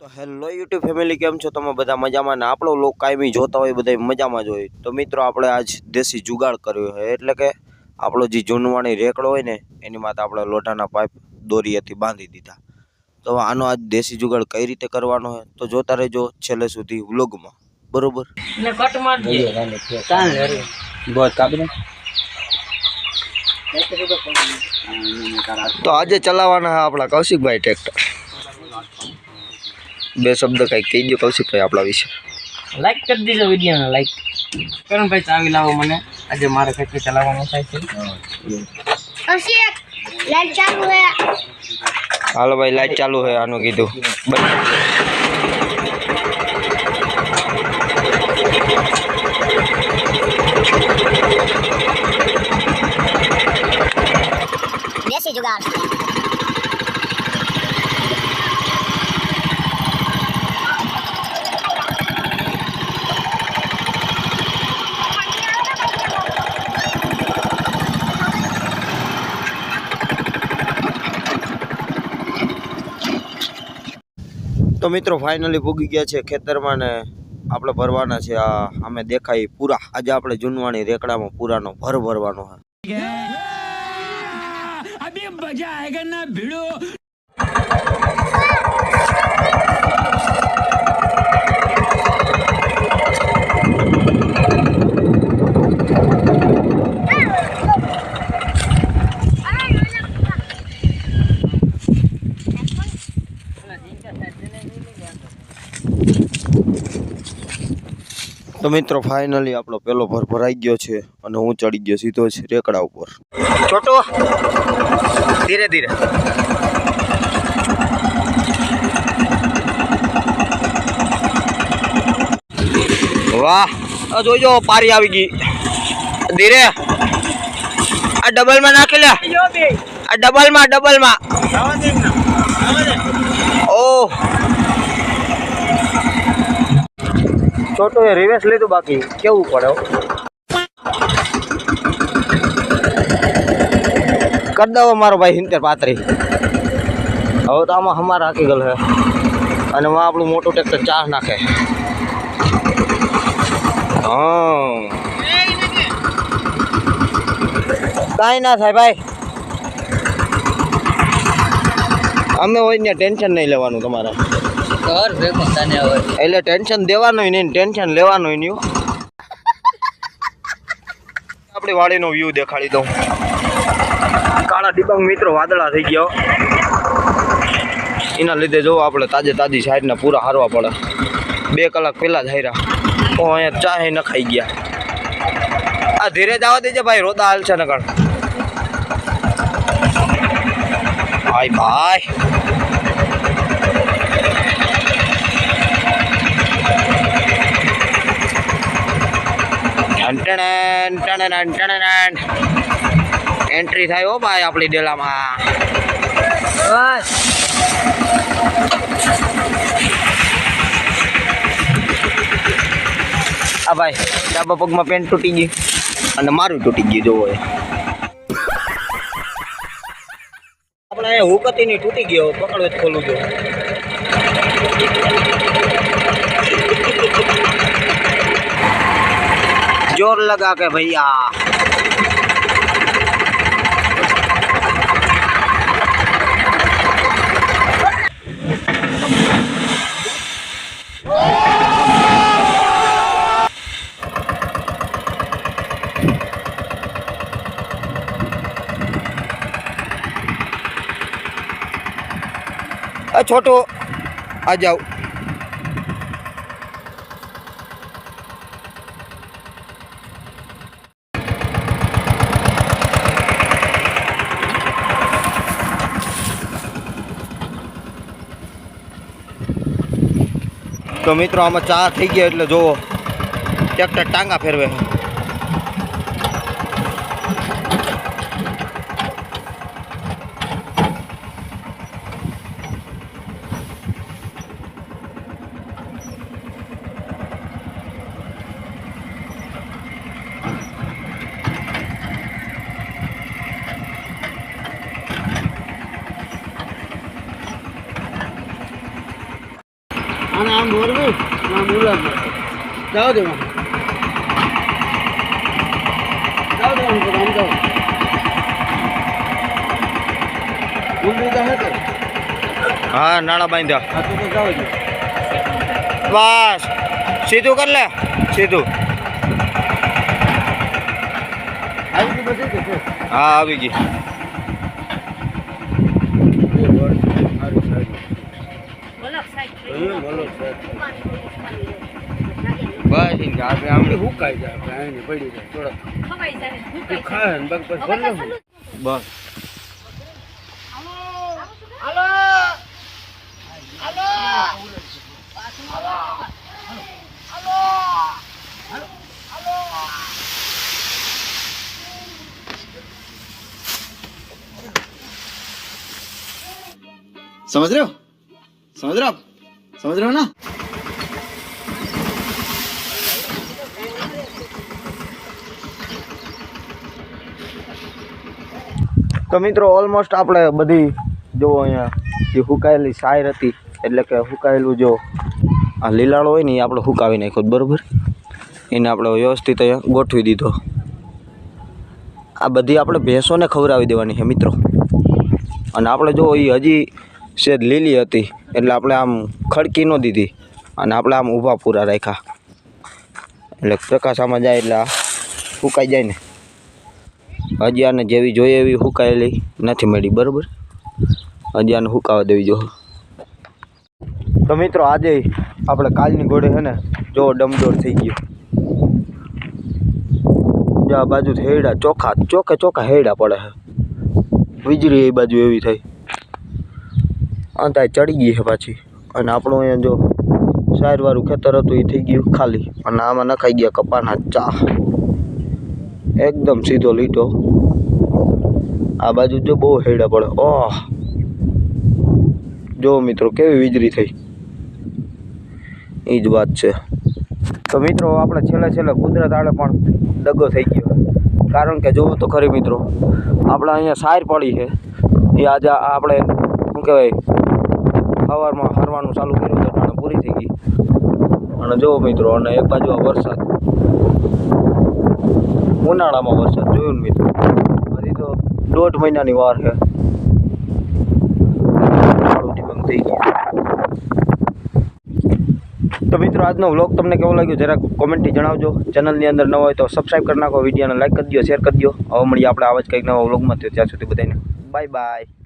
તો hello YouTube family કેમ છો? તમે બધા મજામાં ને આપણો લોક કાયમી જોતા હોય બધા મજામાં જ હોય. તો મિત્રો આપણે આજ દેશી જુગાડ કર્યો હોય એટલે કે આપણો જે જૂનવાણી રેકડો હોય ને એની માથે આપણે લોઢાના પાઇપ દોરીએથી બાંધી દીધા. તો આનો આજ દેશી જુગાડ કઈ રીતે કરવાનો હોય તો જોતા રહેજો છેલ્લે સુધી વ્લોગમાં. બરોબર? તો આજે ચલાવવાના આપણા કૌશિકભાઈ ટ્રેક્ટર. બે શબ્દ કંઈક કહી દો કૌશિકભાઈ આપણા વિશે. લાઈક કરી દીજો વીડિયો ને લાઈક કરણભાઈ ચાવી લાવો મને. આજે મારે ખેતી ચલાવવાનું થાય છે. કૌશિક લાઈટ ચાલુ હે. હાલો ભાઈ લાઈટ ચાલુ હે આનું કીધું. દેશી જુગાડ. તો મિત્રો ફાઇનલી પૂગી ગયા છે ખેતરમાં ને આપણે ભરવાના છે. આ અમે દેખાય પૂરા. આજે આપણે જૂનવાણી રેકડામાં પૂરાનો ભર ભરવાનો છે. તો મિત્રો ફાઇનલી આપણો પેલો ભર ભરાઈ ગયો છે અને હું ચડી ગયો સીધો જ રેકડા ઉપર. છોટો ધીરે ધીરે. વાહ આ જોજો પારી આવી ગઈ. ધીરે. આ ડબલમાં નાખી લે. આ ડબલમાં ડબલમાં ઓહ છોટો એ રિવેસ લીધું બાકી. કેવું પડે? કરી દો મારો ભાઈ સિત્તેર પાત્રી હવે તો આમાં હમાર હાકી ગયેલ છે. અને માં આપણું મોટું ટ્રેક્ટર ચાર નાખે. કાંઈ ના થાય ભાઈ. અમે હોય ને ટેન્શન નહીં લેવાનું તમારે. ઘર ભેગો તને હવે. એટલે ટેન્શન દેવાનું નહીં ટેન્શન લેવાનું નહીં. આપણી વાડીનો વ્યૂ દેખાડી દઉં. કાળા ડિબાંગ મિત્રો વાદળા થઈ ગયો એના લીધે જોવો આપણે તાજે તાજી સાઈડને પૂરા હારવા પડે. બે કલાક પહેલાં જ હાર્યા. તો અહીંયા ચાહે ન ખાઈ ગયા. આ ધીરે જ આવવા દેજે ભાઈ હાલ છે નકર. ભાઈ ભાઈ. એન્ટ્રી થાય હો ભાઈ આપણી ડેલામાં. આ ભાઈ ડાબા પગમાં પેન્ટ તૂટી ગઈ. અને મારું તૂટી ગયું જોવો આપણે અહીંયા હુક હતી ની તૂટી ગયો પકડો જ ખોલું જો. जोर लगा के भैया अ, छोटू आ जाओ તો મિત્રો આમાં ચા થઈ ગયા એટલે જુઓ ટ્રેક્ટર ટાંગા ફેરવે. આને આમ મોરબી આમ ઉલાદ જાઓ દે જાઓ દે આમ જાઓ ઊંડી તો. હા નાળા બાંધ્યા હા તો જાઓ બસ. સીધું કર લે. સીધું. હા આવી ગઈ એ બોલ સારું સારું બોલો સાહેબ એ બોલો સાહેબ બસ ઈ કે આપણે આમ આમની હુકાઈ જાય આપણે આઈને પડી જાય થોડા ખવાઈ જાય એ ખાય ને બગ બસ ભલે ને. બસ समझ रहे हो समझ रहे हो आप समझ रहे हो ना તો મિત્રો ઓલમોસ્ટ આપણે બધી જો અહીંયા જે હુકાયેલી સાયર હતી એટલે કે હુકાયેલું જો આ લીલાળો હોય ને એ આપણે હુકાવી નાખ્યો બરોબર એને આપણે વ્યવસ્થિત અહીંયા ગોઠવી દીધો આ બધી આપણે ભેંસોને ખવડાવી દેવાની છે મિત્રો અને આપણે જો એ હજી શેદ લીલી હતી, એટલે આપણે આમ ખડકી ન દીધી અને આપણે આમ ઊભા પૂરા રાખ્યા. એટલે પ્રકાશ આમાં જાય એટલે સુકાઈ જાય ને. હજી આને જેવી જોઈએ એવી સુકાયેલી નથી મળી, બરાબર? હજી આને સુકાવા દેવી જો. તો મિત્રો, આજે આપણે કાલની ઘોડે છે ને, જો ડમડોર થઈ ગયો. આ બાજુ હેડા ચોખા ચોકે ચોખા હેડા પડે છે. વીજળી એ બાજુ એવી થઈ. અંતા ચડી ગઈ છે પાછી. અને આપણું અહીંયા જો સારવાળું ખેતર હતું, એ થઈ ગયું ખાલી. અને આમાં નખાઈ ગયા કપાના ચા. એકદમ સીધો લીટો. આ બાજુ જો બહુ હેડા પડે. ઓહ! જો મિત્રો, કેવી વીજળી થઈ. એ જ વાત છે. તો મિત્રો, આપણે છેલ્લે છેલ્લે કુદરત આડે પણ દગો થઈ ગયો. કારણ કે જુઓ તો ખરી મિત્રો, આપણે અહીંયા સાર પડી છે. એ આજે આપણે, શું કહેવાય સવારમાં ફરવાનું ચાલુ કર્યું તો ટાણે પૂરી થઈ ગઈ. અને જો મિત્રો, અને એક બાજુ આ વરસાદ. ઉનાળામાં વરસાદ, જોયું ને મિત્રો? હજી તો દોઢ મહિનાની વાર છે. થઈ તો મિત્રો, આજનો વ્લોગ તમને કેવો લાગ્યો? જરાક કોમેન્ટથી જણાવજો. ચેનલની અંદર ન હોય તો સબસ્ક્રાઈબ કરી નાખો, વિડીયોને લાઈક કરી દો શેર કરી દો હવે મળીએ આપણે આવા જ કંઈક નવા વ્લોગમાં. ત્યાં સુધી બધાને બાય બાય